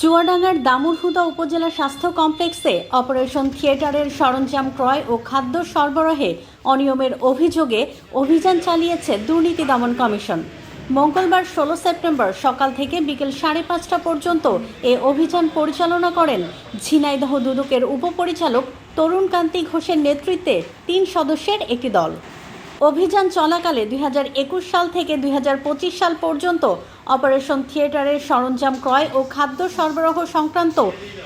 চুয়াডাঙ্গার দামুরহুদা উপজেলা স্বাস্থ্য কমপ্লেক্সে অপারেশন থিয়েটারের সরঞ্জাম ক্রয় ও খাদ্য সরবরাহে অনিয়মের অভিযোগে অভিযান চালিয়েছে দুর্নীতি দমন কমিশন। মঙ্গলবার ষোলো সেপ্টেম্বর সকাল থেকে বিকেল সাড়ে পাঁচটা পর্যন্ত এ অভিযান পরিচালনা করেন ঝিনাইদহ দুদকের উপপরিচালক তরুণ কান্তি ঘোষের নেতৃত্বে তিন সদস্যের একটি দল। অভিযান চলাকালে দুই হাজার একুশ সাল থেকে দুই হাজার পঁচিশ সাল পর্যন্ত অপারেশন থিয়েটারের সরঞ্জাম ক্রয় ও খাদ্য সরবরাহ সংক্রান্ত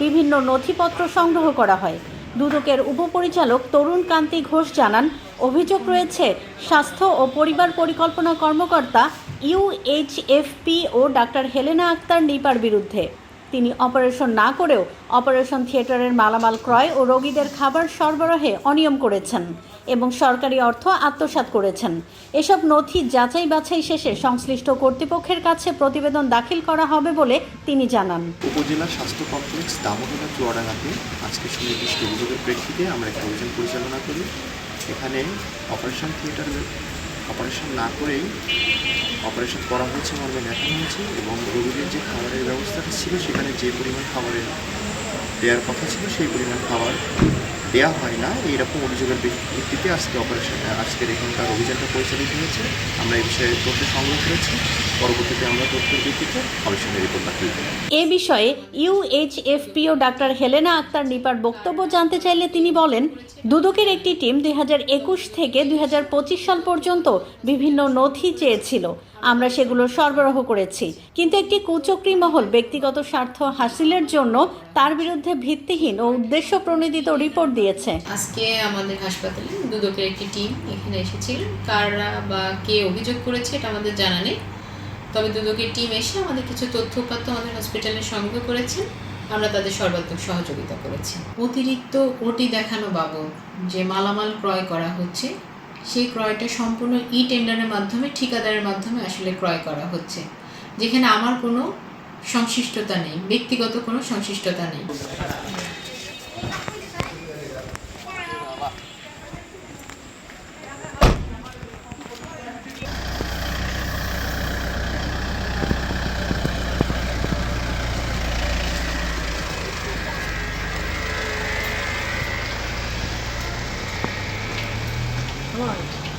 বিভিন্ন নথিপত্র সংগ্রহ করা হয়। দুদকের উপপরিচালক তরুণ কান্তি ঘোষ জানান, অভিযোগ রয়েছে, স্বাস্থ্য ও পরিবার পরিকল্পনা কর্মকর্তা ইউএইচএফপি ও ডাক্তার হেলেনা আক্তার নিপার বিরুদ্ধে। তিনি অপারেশন না করেও অপারেশন থিয়েটারের মালামাল ক্রয় ও রোগীদের খাবার সরবরাহে অনিয়ম করেছেন এবং সরকারি অর্থ আত্মসাৎ করেছেন। এসব নথি যাচাই বাছাই শেষে সংশ্লিষ্ট কর্তৃপক্ষের কাছে প্রতিবেদন দাখিল করা হবে বলে তিনি জানান। উপজেলা স্বাস্থ্য কমপ্লেক্স দামোদরা চুয়াডাঙ্গাতে আজকে সুনির্দিষ্ট অভিযোগের প্রেক্ষিতে আমরা একটা অভিযান পরিচালনা করি। এখানে অপারেশন থিয়েটার অপারেশন না করেই অপারেশন করা হয়েছে মর্মে দেখানো হয়েছে এবং রোগীদের যে খাবারের ব্যবস্থাটা ছিল সেখানে যে পরিমাণ খাবারের দেওয়ার কথা ছিল, সেই পরিমাণ খাবার দেওয়া হয় না। এইরকম অভিযোগের ভিত্তিতে আজকে অপারেশন আজকের এখানকার অভিযানটা পরিচালিত হয়েছে। আমরা এই বিষয়ে তথ্য সংগ্রহ করেছি। পরবর্তীতে আমরা তথ্যের ভিত্তিতে কমিশনের রিপোর্ট দাখিল করি এ বিষয়ে ইউএইচএফপিও ডাক্তার হেলেনা আক্তার নিপার বক্তব্য জানতে চাইলে তিনি বলেন, দুদকের একটি টিম দুই থেকে দুই হাজার পঁচিশ সাল পর্যন্ত বিভিন্ন নথি চেয়েছিল। আমরা সেগুলো সরবরাহ করেছি। কিন্তু একটি কুচক্রী মহল ব্যক্তিগত স্বার্থ হাসিলের জন্য তার বিরুদ্ধে ভিত্তিহীন ও উদ্দেশ্য প্রণোদিত রিপোর্ট দিয়েছে। আজকে আমাদের হাসপাতালে দুদকের একটি টিম এখানে এসেছিল। কারা বা কে অভিযোগ করেছে এটা আমাদের জানা নেই। তবে দুদকের টিম এসে আমাদের কিছু তথ্য উপাত্ত আমাদের হসপিটালে সংগ্রহ করেছেন আমরা তাদের সর্বাত্মক সহযোগিতা করেছি। অতিরিক্ত ওটি দেখানো বাবদ যে মালামাল ক্রয় করা হচ্ছে, সেই ক্রয়টা সম্পূর্ণ ই টেন্ডারের মাধ্যমে, ঠিকাদারের মাধ্যমে আসলে ক্রয় করা হচ্ছে। যেখানে আমার কোনো সংশ্লিষ্টতা নেই, ব্যক্তিগত কোনো সংশ্লিষ্টতা নেই।